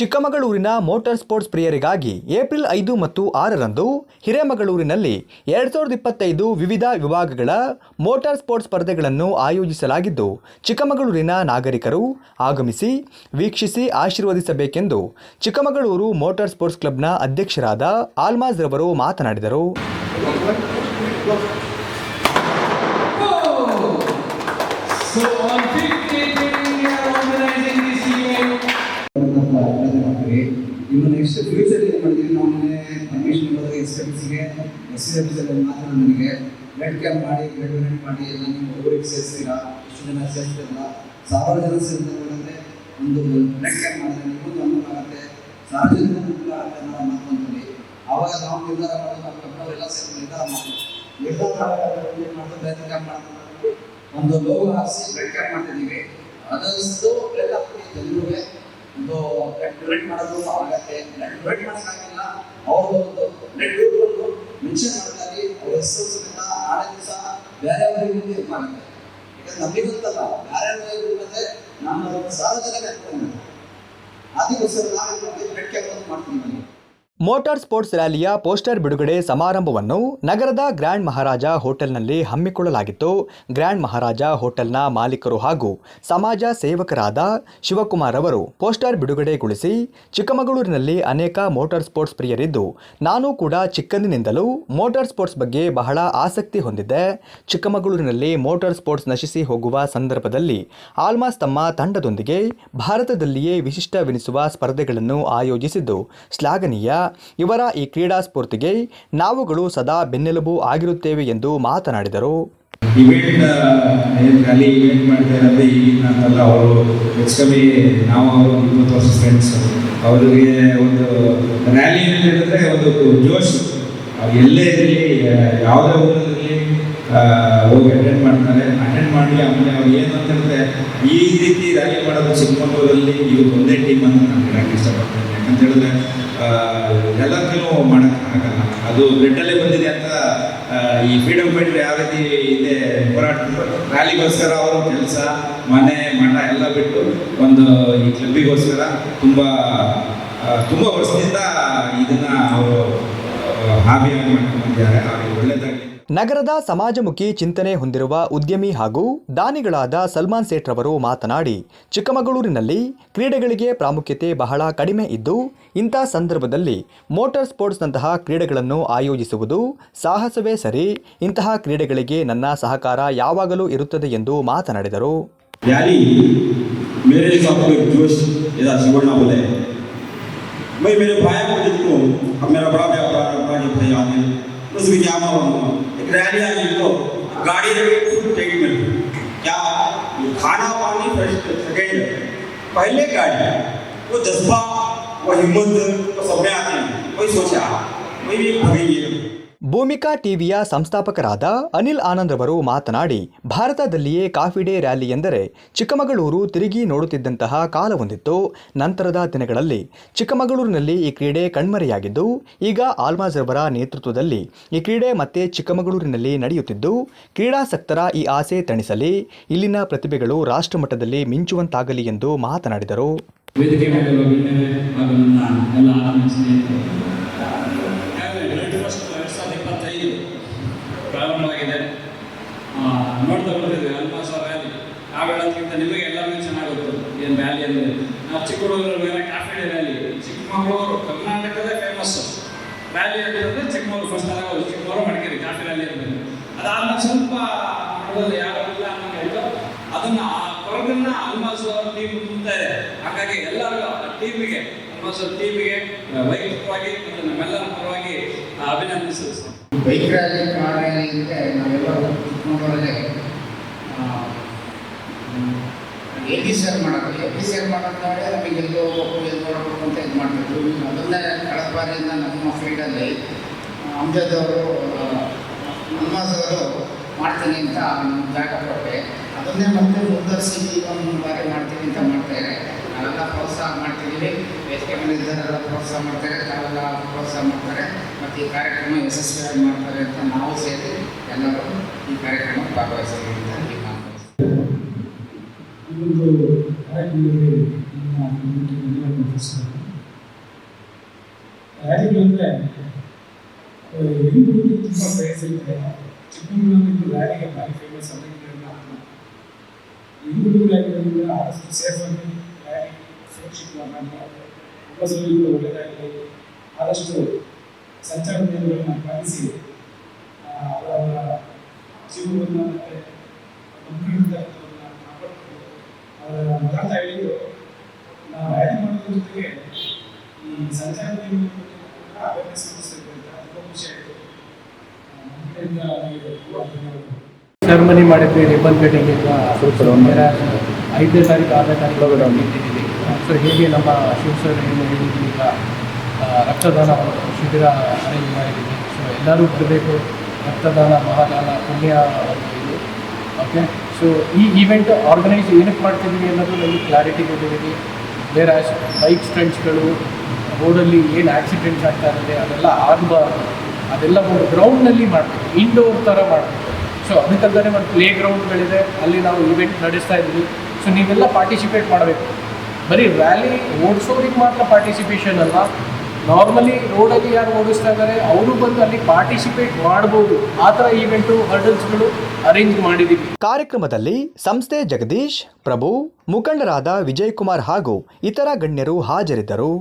ಚಿಕ್ಕಮಗಳೂರಿನ motor sports ಪ್ರಿಯರಿಗಾಗಿ April ಐದು ಮತ್ತು ಆರರಂದು ಹಿರೇಮಗಳೂರಿನಲ್ಲಿ ಎರಡು ಸಾವಿರದ ಇಪ್ಪತ್ತೈದು ವಿವಿಧ ವಿಭಾಗಗಳ ಮೋಟಾರ್ ಸ್ಪೋರ್ಟ್ಸ್ ಸ್ಪರ್ಧೆಗಳನ್ನು ಆಯೋಜಿಸಲಾಗಿದ್ದು, ಚಿಕ್ಕಮಗಳೂರಿನ ನಾಗರಿಕರು ಆಗಮಿಸಿ, ವೀಕ್ಷಿಸಿ ಆಶೀರ್ವದಿಸಬೇಕೆಂದು ಚಿಕ್ಕಮಗಳೂರು ಮೋಟಾರ್ ಸ್ಪೋರ್ಟ್ಸ್ ಕ್ಲಬ್ನ ಅಧ್ಯಕ್ಷರಾದ ಆಲ್ಮಾಜ್ ರವರು ಮಾತನಾಡಿದರು. So, on 5th ಇನ್ನು ನೆಕ್ಸ್ಟ್ ಫ್ಯೂಚರ್ ಏನು ಮಾಡ್ತೀವಿ ನಾವು ಮೊನ್ನೆ ಅಡ್ಮಿಷನ್ ಬರೋದು ಎಸ್ ಸಿಗೆ ಎಸ್ ಎಫ್ ಸಿ ಮಾತ್ರ ನನಗೆ ಬ್ಲಡ್ ಕ್ಯಾಂಪ್ ಮಾಡಿ ಬ್ಲಡ್ ಮಾಡಿ, ಎಲ್ಲ ನೀವು ಊರಿಗೆ ಸೇರಿಸ್ತೀರಾ ಎಷ್ಟು ಜನ ಸೇರಿಸ್ತಿರಲ್ಲ ಸಾವಿರ ಜನ ಸೇರಿದ್ರೆ ಒಂದು ಬ್ಲಡ್ ಕ್ಯಾಂಪ್ ಮಾಡಿದ್ರೆ ನಿಮಗೂ ಅನುಕೂಲ ಆಗುತ್ತೆ. ಸಾರ್ವಜನಿಕ ಅನುಕೂಲ ಆಗುತ್ತೆ ಅನ್ನೋ ಮಾತು ಅಂತೀವಿ ಆವಾಗ ನಾವು ನಿರ್ಧಾರ ಮಾಡೋದು, ನಮ್ಮ ಕಬ್ಬವರೆಲ್ಲ ಸೇರಿ ನಿರ್ಧಾರ ಮಾಡ್ತೀವಿ ನಿರ್ಧಾರ ಮಾಡೋದು ಬ್ಲಡ್ ಕ್ಯಾಂಪ್ ಮಾಡ್ತೀವಿ ಒಂದು ಲೋಗೋ ಹಾಕಿಸಿ ಬ್ಲಡ್ ಕ್ಯಾಂಪ್ ಮಾಡ್ತಿದ್ದೀವಿ ಅದಷ್ಟು ಡೊನೇಟ್ ಮಾಡೋದು ಆಗತ್ತೆ ಡೊನೇಟ್ ಮಾಡೋಕ್ಕಾಗಿಲ್ಲ ಅವ್ರದ್ದು ಒಂದು ನೆಟ್ವರ್ಕ್ ಒಂದು ಮೆನ್ಷನ್ ಮಾಡ್ತಾರೆ ಅವ್ರ ಹೆಸರು ಸಮೇತ ನಾಳೆ ದಿವಸ ಬೇರೆ ಅವರಿಗೆ ಇದು ಮಾಡಿದ್ದಾರೆ ಯಾಕಂದ್ರೆ ನಮಗೆ ಗೊತ್ತಲ್ಲ ಬೇರೆ ಅಂದ್ರೆ ನಮ್ಮ ಸಾರ್ವಜನಿಕ. ಅದಕ್ಕೋಸ್ಕರ ನಾವು ಏನು ಮಾಡ್ತೀವಿ ಬ್ಲಡ್ ಕ್ಯಾಂಪ್ ಮಾಡ್ತೀವಿ ನಾವು. ಮೋಟಾರ್ ಸ್ಪೋರ್ಟ್ಸ್ ರ್ಯಾಲಿಯ ಪೋಸ್ಟರ್ ಬಿಡುಗಡೆ ಸಮಾರಂಭವನ್ನು ನಗರದ ಗ್ರ್ಯಾಂಡ್ ಮಹಾರಾಜ ಹೋಟೆಲ್ನಲ್ಲಿ ಹಮ್ಮಿಕೊಳ್ಳಲಾಗಿತ್ತು. ಗ್ರ್ಯಾಂಡ್ ಮಹಾರಾಜ ಹೋಟೆಲ್ನ ಮಾಲೀಕರು ಹಾಗೂ ಸಮಾಜ ಸೇವಕರಾದ ಶಿವಕುಮಾರ್ ಅವರು ಪೋಸ್ಟರ್ ಬಿಡುಗಡೆಗೊಳಿಸಿ, ಚಿಕ್ಕಮಗಳೂರಿನಲ್ಲಿ ಅನೇಕ ಮೋಟಾರ್ ಸ್ಪೋರ್ಟ್ಸ್ ಪ್ರಿಯರಿದ್ದು, ನಾನು ಕೂಡ ಚಿಕ್ಕಂದಿನಿಂದಲೂ ಮೋಟಾರ್ ಸ್ಪೋರ್ಟ್ಸ್ ಬಗ್ಗೆ ಬಹಳ ಆಸಕ್ತಿ ಹೊಂದಿದ್ದೆ. ಚಿಕ್ಕಮಗಳೂರಿನಲ್ಲಿ ಮೋಟಾರ್ ಸ್ಪೋರ್ಟ್ಸ್ ನಶಿಸಿ ಹೋಗುವ ಸಂದರ್ಭದಲ್ಲಿ ಆಲ್ಮಾಸ್ ತಮ್ಮ ತಂಡದೊಂದಿಗೆ ಭಾರತದಲ್ಲಿಯೇ ವಿಶಿಷ್ಟವೆನಿಸುವ ಸ್ಪರ್ಧೆಗಳನ್ನು ಆಯೋಜಿಸಿದ್ದು, ಶ್ಲಾಘನೀಯ ಇವರ ಈ ಕ್ರೀಡಾ ಸ್ಫೂರ್ತಿಗೆ ನಾವುಗಳು ಸದಾ ಬೆನ್ನೆಲುಬು ಆಗಿರುತ್ತೇವೆ ಎಂದು ಮಾತನಾಡಿದರು. ಇವೆಂಟ್ ಅಲ್ಲಿ ಇವೆಂಟ್ ಮಾಡ್ತಾ ಇರೋದು ಈಗಿನ ಅಂತಲ್ಲ ಅವರು ಹೆಚ್ಚು ಕಮ್ಮಿ ನಾವು ಅವರು ಇಪ್ಪತ್ತು ವರ್ಷ ಫ್ರೆಂಡ್ಸ್ ಅವರಿಗೆ ಒಂದು ರ್ಯಾಲಿ ಅಂತ ಹೇಳಿದ್ರೆ ಒಂದು ಜೋಶ್. ಎಲ್ಲೇ ಇರಲಿ, ಯಾವುದೇ ಊರಲ್ಲಿರಲಿ ಹೋಗಿ ಅಟೆಂಡ್ ಮಾಡ್ತಾರೆ. ಅಟೆಂಡ್ ಮಾಡಿ ಆಮೇಲೆ ಅವ್ರು ಏನು ಅಂತ ಹೇಳಿದ್ರೆ ಈ ರೀತಿ ರ್ಯಾಲಿ ಮಾಡೋದು ಚಿಕ್ಕಮಗಳೂರಲ್ಲಿ ಇವ್ರು ಒಂದೇ ಟೀಮ್ ಅಂತ ನಾನು ಹೇಳಕ್ಕೆ ಇಷ್ಟಪಡ್ತೇನೆ. ಯಾಕಂತ ಹೇಳಿದ್ರೆ ಎಲ್ಲದಕ್ಕೂ ಆಗಲ್ಲ. ಅದು ಬ್ಲಡ್ಡಲ್ಲೇ ಬಂದಿದೆ ಅಂತ ಈ ಫ್ರೀಡಮ್ ಫೈಟರ್ ಯಾವ ರೀತಿ ಇದೆ ಹೋರಾಡ್ತಿದ್ರು ರ್ಯಾಲಿಗೋಸ್ಕರ ಅವರು ಕೆಲಸ, ಮನೆ, ಮಠ ಎಲ್ಲ ಬಿಟ್ಟು ಒಂದು ಈ ಕ್ಲಬ್ಬಿಗೋಸ್ಕರ ತುಂಬ ತುಂಬ ವರ್ಷದಿಂದ ಇದನ್ನ ಅವರು ಹಾಬಿಯಾಗಿ ಮಾಡ್ಕೊಂಡಿದ್ದಾರೆ. ಅವರಿಗೆ ಒಳ್ಳೆಯದಾಗಲಿ ನಗರದ ಸಮಾಜಮುಖಿ ಚಿಂತನೆ ಹೊಂದಿರುವ ಉದ್ಯಮಿ ಹಾಗೂ ದಾನಿಗಳಾದ ಸಲ್ಮಾನ್ ಸೇಠ್ ರವರು ಮಾತನಾಡಿ ಚಿಕ್ಕಮಗಳೂರಿನಲ್ಲಿ ಕ್ರೀಡೆಗಳಿಗೆ ಪ್ರಾಮುಖ್ಯತೆ ಬಹಳ ಕಡಿಮೆ ಇದ್ದು ಇಂಥ ಸಂದರ್ಭದಲ್ಲಿ ಮೋಟಾರ್ ಸ್ಪೋರ್ಟ್ಸ್ನಂತಹ ಕ್ರೀಡೆಗಳನ್ನು ಆಯೋಜಿಸುವುದು ಸಾಹಸವೇ ಸರಿ ಇಂತಹ ಕ್ರೀಡೆಗಳಿಗೆ ನನ್ನ ಸಹಕಾರ ಯಾವಾಗಲೂ ಇರುತ್ತದೆ ಎಂದು ಮಾತನಾಡಿದರು यानी मेरे हिसाब से एक जोश इधर सुवर्णा बोले मैं मेरे भाई को देखता हूँ अब मेरा बड़ा भाई बड़ा बड़ा जो भाई आते उसमें क्या मालूम तो फुल टिकट मिलती क्या खाना पानी फ़र्स्ट सेकेंड पहले गाड़ी, वो जज्बा वो हिम्मत, वो सब में आते हैं। वही सोचा? वही भी भगेंगे। ಭೂಮಿಕಾ ಟಿವಿಯ ಸಂಸ್ಥಾಪಕರಾದ ಅನಿಲ್ ಆನಂದ್ ರವರು ಮಾತನಾಡಿ, ಭಾರತದಲ್ಲಿಯೇ ಕಾಫಿ ಡೇ ರ್ಯಾಲಿ ಎಂದರೆ ಚಿಕ್ಕಮಗಳೂರು ತಿರುಗಿ ನೋಡುತ್ತಿದ್ದಂತಹ ಕಾಲವೊಂದಿತ್ತು ನಂತರದ ದಿನಗಳಲ್ಲಿ ಚಿಕ್ಕಮಗಳೂರಿನಲ್ಲಿ ಈ ಕ್ರೀಡೆ ಕಣ್ಮರೆಯಾಗಿದ್ದು, ಈಗ ಆಲ್ಮಾಜ್ ರವರ ನೇತೃತ್ವದಲ್ಲಿ ಈ ಕ್ರೀಡೆ ಮತ್ತೆ ಚಿಕ್ಕಮಗಳೂರಿನಲ್ಲಿ ನಡೆಯುತ್ತಿದ್ದು, ಕ್ರೀಡಾಸಕ್ತರ ಈ ಆಸೆ ತಣಿಸಲಿ, ಇಲ್ಲಿನ ಪ್ರತಿಭೆಗಳು ರಾಷ್ಟ್ರಮಟ್ಟದಲ್ಲಿ ಮಿಂಚುವಂತಾಗಲಿ ಎಂದು ಮಾತನಾಡಿದರು ವೇದಿಕೆ ಮೇಲೆ ಗಣ್ಯರೇ ಹಾಗೂ ನನ್ನ ಎಲ್ಲ ಆತ್ಮೀಯ ಸ್ನೇಹಿತರು ಎರಡು ಫಸ್ಟ್ ಎರಡು ಸಾವಿರದ ಇಪ್ಪತ್ತೈದು ಪ್ರಾರಂಭವಾಗಿದೆ ಆ, ನೋಡ್ತಾ ಬರ್ತಿದ್ವಿ ಆಲ್ಮೋಸ್ಟ್ ರ್ಯಾಲಿ ನಾವು ಹೇಳೋದಕ್ಕಿಂತ ನಿಮಗೆ ಎಲ್ಲರಿಗೂ ಚೆನ್ನಾಗಿ ಗೊತ್ತು ರ್ಯಾಲಿ ನಾವು ಚಿಕ್ಕಮಗಳೂರು ಮೇಲೆ ಕಾಫಿ ರ್ಯಾಲಿ ಚಿಕ್ಕಮಗಳೂರು ಕರ್ನಾಟಕದ ಫೇಮಸ್ ರ್ಯಾಲಿ ಅಂತಂದ್ರೆ ಚಿಕ್ಕಮಗಳೂರು ಫಸ್ಟ್ ಆಗೋದು. ಚಿಕ್ಕಮಗಳೂರು ಮಡಿಕೇರಿ ಕಾಫಿ ರ್ಯಾಲಿ ಇರಬೇಕು ಅದಾದ ಸ್ವಲ್ಪ ಮಾಡೋದು ಇಲ್ಲ ಅನ್ನೋ ಹೇಳ್ತು ಅದನ್ನ ಆ ಕೊರಗನ್ನ ಆಲ್ಮೋಸ್ಟ್ ಟೀಮ್ ಮುಂದೆ ಇದೆ. ಹಾಗಾಗಿ ಎಲ್ಲರಿಗೂ ಟೀಮಿಗೆ ಆಲ್ಮೋಸ್ಟ್ ಟೀಮಿಗೆ ವೈಯಕ್ತಿಕವಾಗಿ ಮತ್ತು ನಮ್ಮೆಲ್ಲರ ಪರವಾಗಿ ಅಭಿನಂದಿಸಿದ್ರು ಬೈಕ್ ರ್ಯಾಲಿ ಕಾರ್ ರ್ಯಾಲಿ ನಾವೆಲ್ಲರೂ ಚಿಕ್ಕಮಗಳೂರಲ್ಲಿ ಎ ಮಾಡೋದು ಎ ಮಾಡೋದಾದ್ರೆ ನಮಗೆ ಎಲ್ಲೋ ಹೋಗ್ಬೇಕು ಎಲ್ಲಿ ನೋಡಬೇಕು ಅಂತ ಇದು ಮಾಡಬೇಕು. ಅದನ್ನೇ ಕಳೆದ ಬಾರಿಯಿಂದ ನಮ್ಮ ಫೀಲ್ಡಲ್ಲಿ ಅಮ್ಜದ್ ಅವರು ಮಾಡ್ತೀನಿ ಅಂತ ಜಾಗ ಕೊಟ್ಟೆ. ಅದನ್ನೇ ಮತ್ತೆ ಮುಂದುವರಿಸಿ ಒಂದು ಬಾರಿ ಮಾಡ್ತೀನಿ ಅಂತ ಮಾಡ್ತಾರೆ ನಾವೆಲ್ಲ ಪ್ರೋತ್ಸಾಹ ಮಾಡ್ತಿದ್ದೀವಿ. ವೇದಿಕೆ ಮೇಲೆ ಇದ್ದವರೆಲ್ಲ ಪ್ರೋತ್ಸಾಹ ಮಾಡ್ತಾರೆ. ತಾವೆಲ್ಲ ಪ್ರೋತ್ಸಾಹ ಮಾಡ್ತಾರೆ. ಮತ್ತು ಈ ಕಾರ್ಯಕ್ರಮ ಯಶಸ್ವಿಯಾಗಿ ಮಾಡ್ತಾರೆ ಅಂತ ನಾವು ಸೇರಿ ಎಲ್ಲರೂ ಈ ಕಾರ್ಯಕ್ರಮಕ್ಕೆ ಭಾಗವಹಿಸ್ತೀವಿ ಒಂದು ಕಾರ್ಯಕ್ರಮದಲ್ಲಿ ಏನಂದರೆ ಹೆಣ್ಣು ತುಂಬ ಕ್ರೇಜ್ ಇದೆ ಚಿಕ್ಕಮಗಳೂರಿನ ರ್ಯಾಲಿಗೆ ಫೇಮಸ್ ಅಂತ ಹಿಂದುಳಿದಾಗಿರೋದ್ರಿಂದ ಆದಷ್ಟು ಸೇಫಾಗಿ ರ್ಯಾಲಿ ಸುರಕ್ಷಿತವಾಗಿ ಉಪಸರ್ಗಗಳು ಒಳ್ಳೆಯದಾಗಲಿ ಆದಷ್ಟು ಸಂಚಾರ ನಿಯಮಗಳನ್ನು ಪಾಲಿಸಿ ಅವರ ಜೀವವನ್ನು ಮತ್ತು ಮಕ್ಕಳಿಂದವನ್ನು ಕಾಪಾಡ್ಕೊಂಡು ಅವರ ಮಾತಾಡ್ತಾ ಹೇಳಿದ್ದು ನಾವು ರ್ಯಾಲಿ ಮಾಡೋದ್ರ ಜೊತೆಗೆ ಈ ಸಂಚಾರ ನಿಯಮಗಳ ಬಗ್ಗೆ ಅವೇರ್ನೆಸ್ ಮೂಡಿಸಬೇಕು ಅಂತ ತುಂಬ ಖುಷಿ ಆಯಿತು ನಮ್ಮ ಕಡೆಯಿಂದ ಅವರಿಗೆ ತುಂಬ ಧನ್ಯವಾದಗಳು ಸೆರೆಮನಿ ಮಾಡಿದ್ವಿ ರಿಬನ್ ಕಟಿಂಗ್ ಇಂದ ಐದನೇ ತಾರೀಕು ಆರನೇ ತಾರೀಕು ನಿಂತಿದ್ದೀವಿ ಸೊ ಹೇಗೆ ನಮ್ಮ ಶಿವಸೇನೆಯನ್ನು ಆ, ರಕ್ತದಾನ ಶಿಬಿರ ಅರೇಂಜ್ ಮಾಡಿದ್ದೀವಿ ಸೊ ಎಲ್ಲರೂ ಬರಬೇಕು. ರಕ್ತದಾನ ಮಹಾದಾನ ಪುಣ್ಯ ಇದು. ಓಕೆ ಸೊ ಈ ಈವೆಂಟ್ ಆರ್ಗನೈಸ್ ಏನಕ್ಕೆ ಮಾಡ್ತಿದ್ದೀವಿ ಅನ್ನೋದು ನಮಗೆ ಕ್ಲಾರಿಟಿ ಕೊಟ್ಟಿದ್ದೀವಿ ಬೇರೆ ಬೈಕ್ ಸ್ಟಂಟ್ಸ್ಗಳು ರೋಡಲ್ಲಿ ಏನು ಆಕ್ಸಿಡೆಂಟ್ಸ್ ಆಗ್ತಾ ಇರುತ್ತೆ, ಅದೆಲ್ಲ ಆಗಬಾರ್ದು ಅದೆಲ್ಲ ಒಂದು ಗ್ರೌಂಡ್ನಲ್ಲಿ ಮಾಡಬೇಕು ಇಂಡೋರ್ ಥರ ಮಾಡಬೇಕು. ಸೊ ಅದಕ್ಕಂತಲೇ ಒಂದು ಪ್ಲೇ ಗ್ರೌಂಡ್ಗಳಿದೆ ಅಲ್ಲಿ ನಾವು ಇವೆಂಟ್ ನಡೆಸ್ತಾ ಇದ್ದೀವಿ. ಸೊ ನೀವೆಲ್ಲ ಪಾರ್ಟಿಸಿಪೇಟ್ ಮಾಡಬೇಕು. ಬರೀ ರ್ಯಾಲಿ ಓಡಿಸೋರಿಗೆ ಮಾತ್ರ ಪಾರ್ಟಿಸಿಪೇಷನ್ ಅಲ್ಲ. ನಾರ್ಮಲಿ ರೋಡಲ್ಲಿ ಯಾರು ಓಡಿಸ್ತಾ ಇದ್ದಾರೆ, ಅವರು ಬಂದು ಅಲ್ಲಿ ಪಾರ್ಟಿಸಿಪೇಟ್ ಮಾಡ್ಬೋದು. ಆ ಥರ ಈವೆಂಟು ಹರ್ಡಲ್ಸ್ಗಳು ಅರೇಂಜ್ ಮಾಡಿದ್ದೀವಿ ಕಾರ್ಯಕ್ರಮದಲ್ಲಿ ಸಂಸ್ಥೆ ಜಗದೀಶ್ ಪ್ರಭು ಮುಖಂಡರಾದ ವಿಜಯ್ ಕುಮಾರ್ ಹಾಗೂ ಇತರ ಗಣ್ಯರು ಹಾಜರಿದ್ದರು.